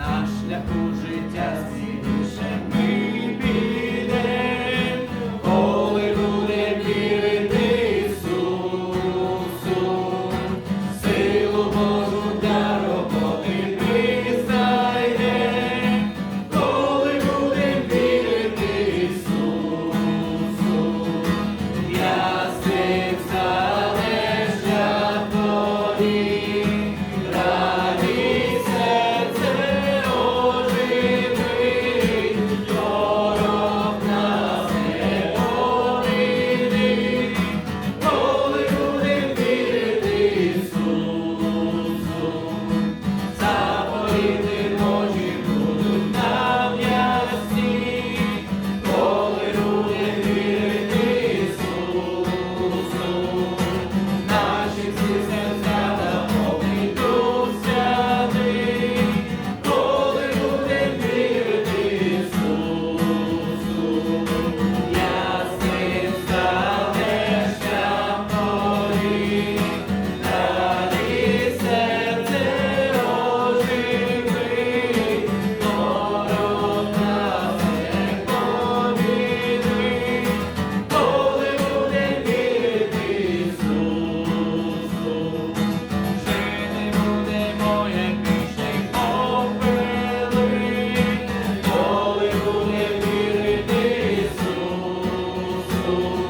на шляху життя ціліше Lord.